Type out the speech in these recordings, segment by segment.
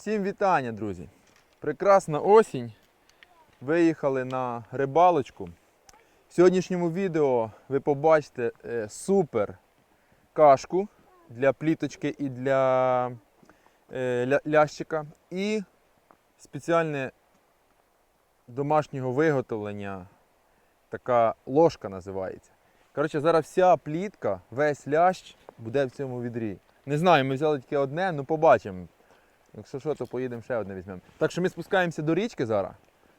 Всім вітання, друзі! Прекрасна осінь. Виїхали на рибалочку. В сьогоднішньому відео ви побачите е, супер кашку для пліточки і для е, лящика. І спеціальне домашнього виготовлення. Така ложка називається. Коротше, зараз вся плітка, весь лящ буде в цьому відрі. Не знаю, ми взяли тільки одне, ну побачимо. Якщо що, то поїдемо ще одне візьмемо. Так що ми спускаємося до річки зараз.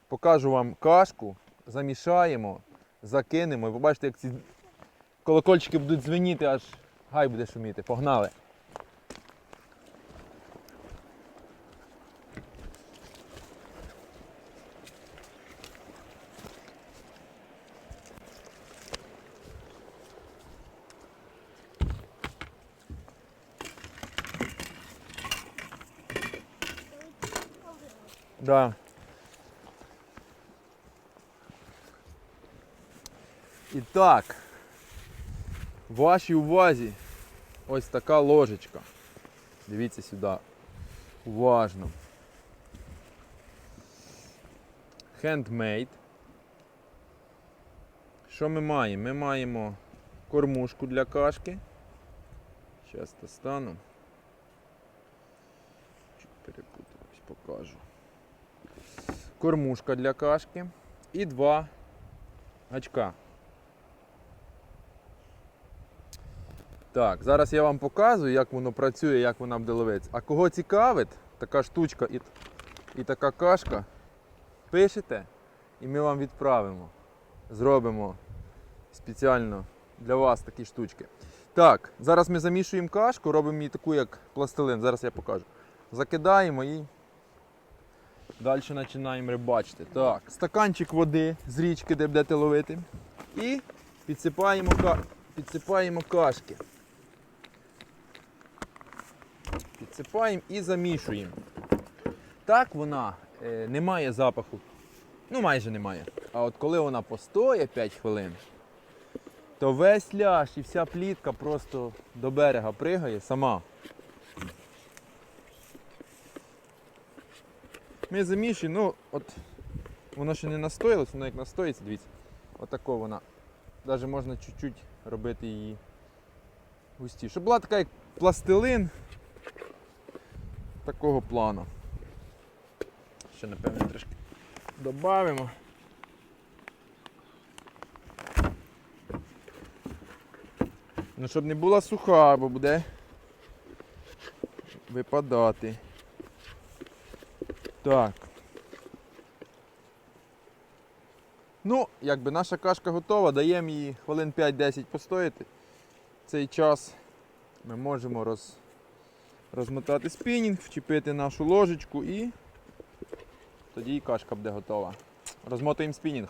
Покажу вам кашку, замішаємо, закинемо. І побачите, як ці колокольчики будуть дзвеніти, аж гай буде шуміти. Погнали! Да. І так, вашій увазі ось така ложечка. Дивіться сюди. Уважно. Handmade. Що ми маємо? Ми маємо кормушку для кашки. Зараз достану. Перепутаюсь, покажу кормушка для кашки і два гачка. Так, зараз я вам показую, як воно працює, як вона буде ловитися. А кого цікавить, така штучка і, і така кашка, пишете і ми вам відправимо. Зробимо спеціально для вас такі штучки. Так, зараз ми замішуємо кашку, робимо її таку, як пластилин. Зараз я покажу. Закидаємо і Далі починаємо рибачити. Так, стаканчик води з річки, де будете ловити. І підсипаємо, підсипаємо кашки. Підсипаємо і замішуємо. Так вона е, не має запаху. Ну, майже немає. А от коли вона постоє 5 хвилин, то весь ляж і вся плітка просто до берега пригає сама. Ми замішуємо, ну от воно ще не настоїлось, воно як настоїться, дивіться. Отако вона. Навіть можна чуть-чуть робити її густі. Щоб була така як пластилин такого плану. Ще напевно трошки додамо. Ну, щоб не була суха, бо буде випадати. Так. Ну, якби наша кашка готова, даємо їй хвилин 5-10 постояти. Цей час ми можемо роз... розмотати спінінг, вчепити нашу ложечку і тоді і кашка буде готова. Розмотуємо спінінг.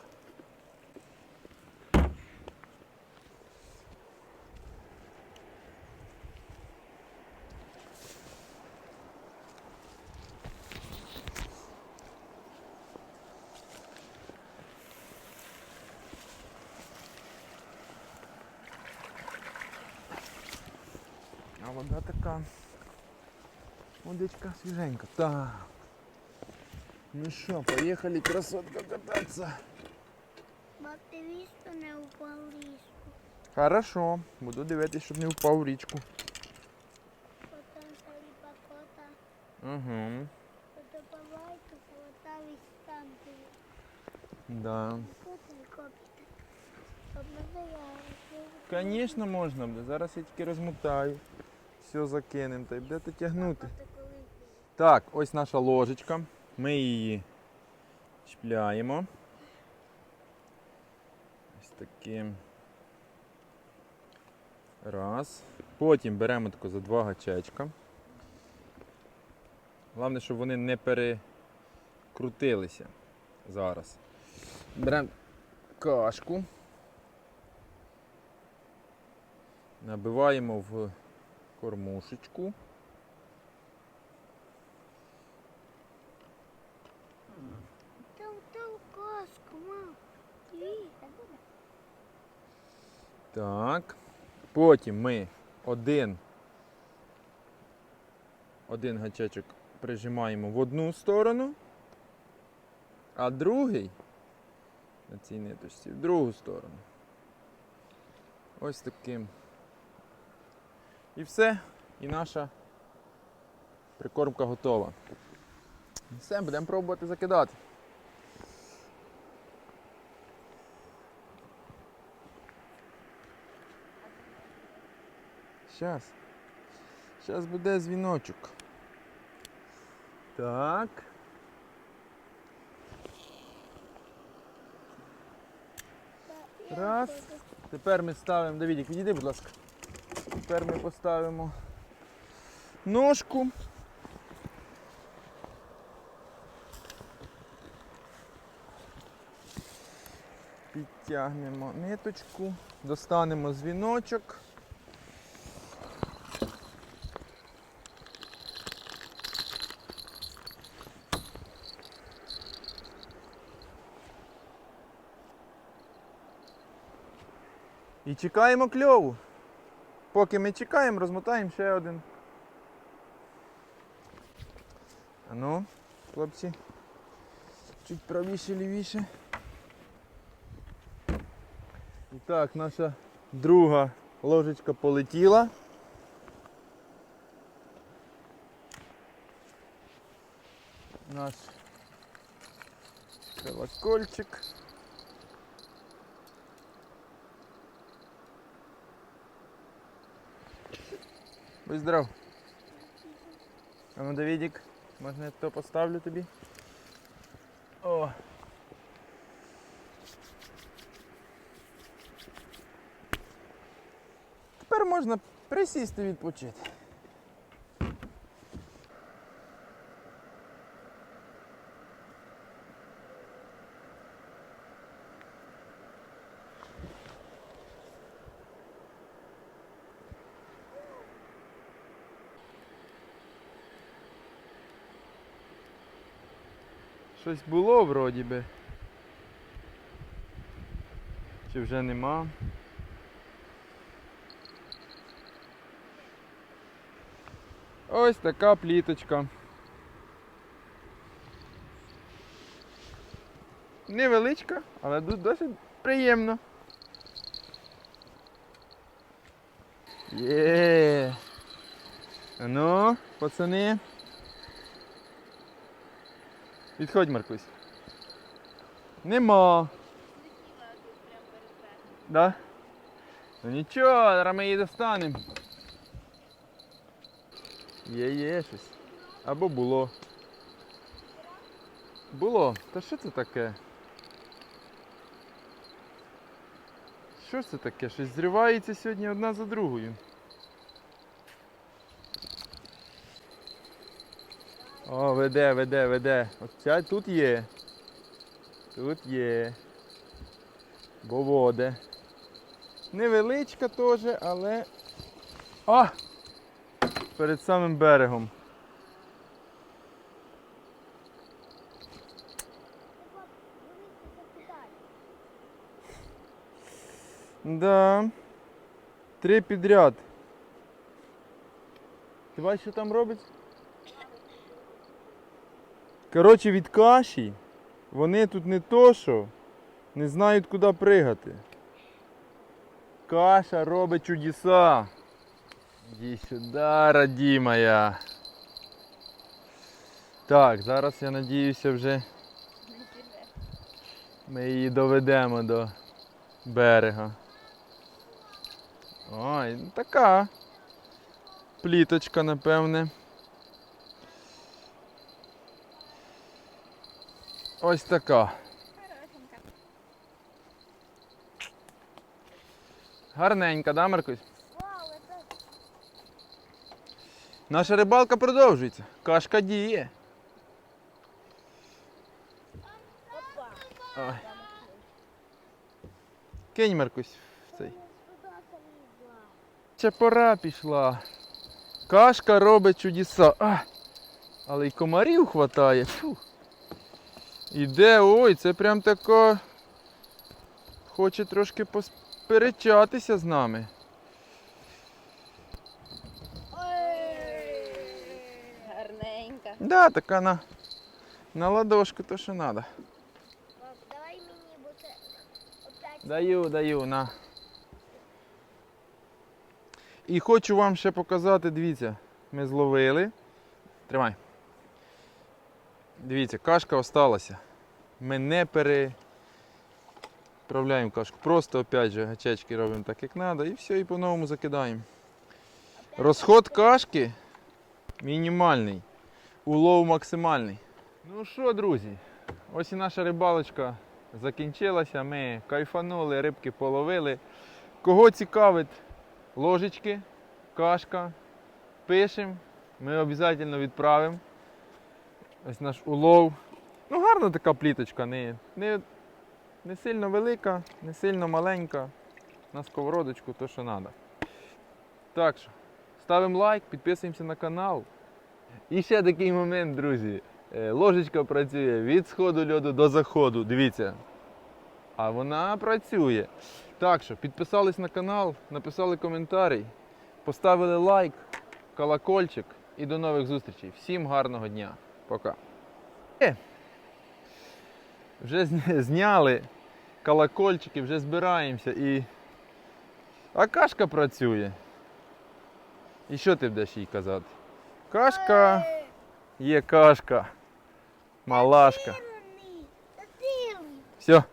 А вода така. Водичка свіженька. Так. Ну що, поїхали, красотка, кататися. Бактивісто не упав в ліску. Хорошо, буду дивитися, щоб не впав в річку. Потім саліпакота. Угу. Подобавайку полотав із станції. Да. Тут не копіте. Обмазая. Звісно, можна буде. Зараз я тільки розмотаю. Все закинемо та й будете тягнути. Так, ось наша ложечка. Ми її чіпляємо. Ось таким. Раз. Потім беремо тако за два гачечка. Головне, щоб вони не перекрутилися зараз. Беремо кашку. Набиваємо в кормушечку. Там, там каску, мам. Так. Потім ми один, один гачечок прижимаємо в одну сторону, а другий на цій ниточці в другу сторону. Ось таким. І все. І наша прикормка готова. Все, будемо пробувати закидати. Щас. Щас буде дзвіночок. Так. Раз. Тепер ми ставимо. Давідік, відійди, будь ласка. Тепер ми поставимо ножку. Підтягнемо ниточку, достанемо дзвіночок. І чекаємо кльову. Поки ми чекаємо, розмотаємо ще один. А ну, хлопці. Чуть правіше, лівіше. І так, наша друга ложечка полетіла. Наш колокольчик. Будь здоров. А ну, Давідік, можна я то поставлю тобі? О. Тепер можна присісти відпочити. Щось було вроді би. Чи вже нема? Ось така пліточка. Невеличка, але досить приємно. Є. Ну, пацани. Відходь, Маркусь. Нема. Да? Ну нічого, зараз ми її достанемо. Є, є щось. Або було. Було. Та що це таке? Що ж це таке? Щось зривається сьогодні одна за другою. О, веде, веде, веде. Оця тут є. Тут є. Бо воде. Невеличка теж, але. А! Перед самим берегом. Да. Три підряд. Ти бачиш, що там робить? Коротше, від каші вони тут не то що, не знають куди пригати. Каша робить чудеса. Іди сюди, раді моя. Так, зараз я надіюся вже ми її доведемо до берега. Ой, така. Пліточка, напевне. Ось така. Гарненька, да, Маркусь? Наша рибалка продовжується. Кашка діє. Ой. Кинь, Маркусь, в цей. Ще пора пішла. Кашка робить чудеса. А, але й комарів хватає. Фу. Іде, ой, це прям тако. Хоче трошки посперечатися з нами. Гарненька. да, така на, на ладошку, то що треба. Давай мені, це опять. Даю, даю, на. І хочу вам ще показати, дивіться, ми зловили. Тримай. Дивіться, кашка осталася. Ми не переправляємо кашку. Просто опять же гачечки робимо так, як треба, і все, і по-новому закидаємо. Розход кашки мінімальний. Улов максимальний. Ну що, друзі, ось і наша рибалочка закінчилася. Ми кайфанули, рибки половили. Кого цікавить ложечки, кашка, пишемо. Ми обов'язково відправимо. Ось наш улов. Ну, гарна така пліточка, не, не, не сильно велика, не сильно маленька. На сковородочку, то що треба. Так що, ставимо лайк, підписуємося на канал. І ще такий момент, друзі. Е, Ложечка працює від сходу льоду до заходу. Дивіться. А вона працює. Так що, підписались на канал, написали коментарі, поставили лайк, колокольчик і до нових зустрічей. Всім гарного дня. Пока. Е, Вже зняли колокольчики, вже збираємося і. А кашка працює. І що ти будеш їй казати? Кашка є кашка. Малашка. Все,